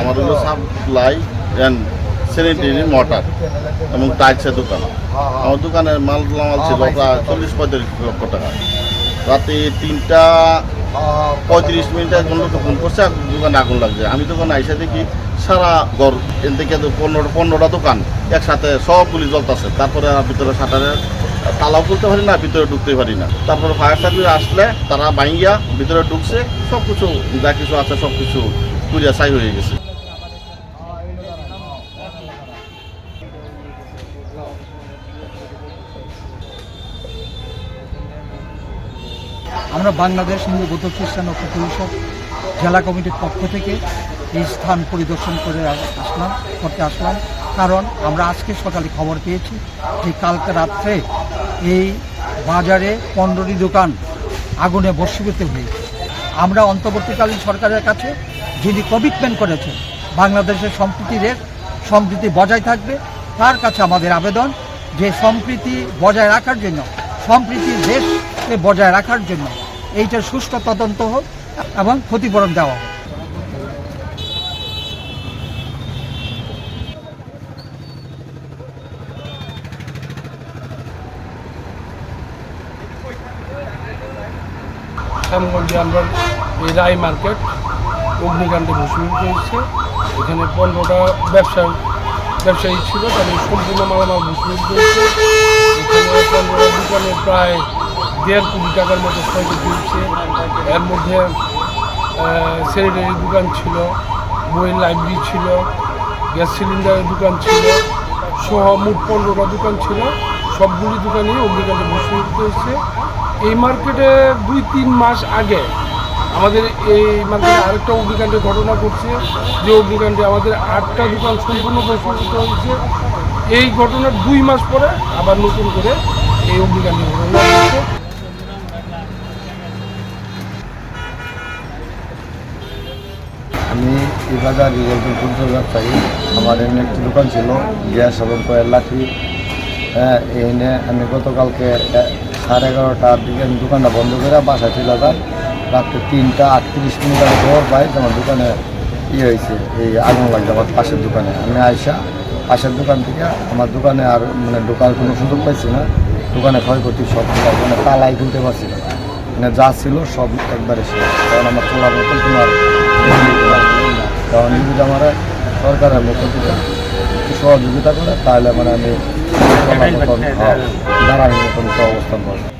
আমার হলো supply and sanitary motor এবং টাইলসের দোকান। আমার দোকানের মাল মাল ছিল প্রায় চল্লিশ পঁয়ত্রিশ লক্ষ টাকা। রাতে তিনটা পঁয়ত্রিশ মিনিটে একজন লোকে ফোন করছে দোকানে আগুন লাগছে। আমি দোকানে আইসা দেখি সারা ঘর তো পনেরো, পনেরোটা দোকান একসাথে সবগুলি জ্বলতেছে। তারপরে ভিতরে সাঁটারে তালাও খুলতে পারি না, ভিতরে ঢুকতে পারি না। তারপর ফায়ার সার্ভিস আসলে তারা বাইঙ্গিয়া ভিতরে ঢুকছে সব কিছু যা কিছু আছে সব কিছু পুরিয়া ছাই হয়ে গেছে। আমরা বাংলাদেশ হিন্দু বৌদ্ধ খ্রিস্টান ঐক্য পরিষদ জেলা কমিটির পক্ষ থেকে এই স্থান পরিদর্শন করে আসলাম, করতে আসলাম। কারণ আমরা আজকে সকালে খবর পেয়েছি যে কালকে রাত্রে এই বাজারে পনেরোটি দোকান আগুনে বর্ষীভূত হয়েছে। আমরা অন্তর্বর্তীকালীন সরকারের কাছে যিনি কমিটমেন্ট করেছেন, বাংলাদেশের সম্প্রীতির সম্প্রীতি বজায় থাকবে, তার কাছে আমাদের আবেদন যে সম্প্রীতি বজায় রাখার জন্য সম্প্রীতির দেশকে বজায় রাখার জন্য এইটার সুষ্ঠু তদন্ত হোক এবং ক্ষতিপূরণ দেওয়া হোক। শ্যামগঞ্জে আমরা এই রায় মার্কেট, অগ্নিকাণ্ডে ভূষিত হয়েছে। এখানে পনেরোটা ব্যবসা, ব্যবসায়ী ছিল, তাদের সম্পূর্ণ মালামাল ভূষিত হয়েছে। এখানে পনেরোটা দোকানে প্রায় দেড় কোটি টাকার মতো ক্ষয়ক্ষতি হয়েছে। এর মধ্যে স্যানিটারি দোকান ছিল, বইয়ের লাইব্রেরি ছিল, গ্যাস সিলিন্ডারের দোকান ছিল, সহ মোট পনেরোটা দোকান ছিল। সবগুলি দোকানই অগ্নিকাণ্ডে ভূষিত হয়েছে। এই মার্কেটে দুই, তিন মাস আগে আমাদের এই মার্কেটে আরেকটা অগ্নিকাণ্ডের ঘটনা ঘটছে। যে অগ্নিকাণ্ডে আমাদের আটটা দোকান সম্পূর্ণ প্রস্ফুটিত হয়েছে। এই ঘটনার দুই মাস পরে আবার নতুন করে এই অগ্নিকাণ্ডের ঘটনা ঘটছে। আমি এই বাজার একজন খুচরো ব্যবসায়ী। আমার এমনি একটি দোকান ছিল, গ্যাস এবং কয়ের লাঠি। হ্যাঁ এনে আমি গতকালকে সাড়ে এগারোটার দিকে আমি দোকানটা বন্ধ করে বাসায় চলে যাই। রাত্রে তিনটা আটত্রিশ মিনিট আমি খবর পাই আমার দোকানে ইয়ে হয়েছে, এই আগুন লাগছে আমার পাশের দোকানে। আমি আইসা, পাশের দোকান থেকে আমার দোকানে আর মানে ঢোকার কোনো সুযোগ পাইছি না। দোকানে ক্ষয়ক্ষতি সব মানে তালাই খুলতে পারছি না। মানে যা ছিল সব একবারে শেষ। কারণ আমার চলার মতন কোনো আর কারণ যদি আমার সরকারের একটু সহযোগিতা করে তাহলে মানে আমি হ্যাঁ, দাঁড়ানোর মতন অবস্থান পাবো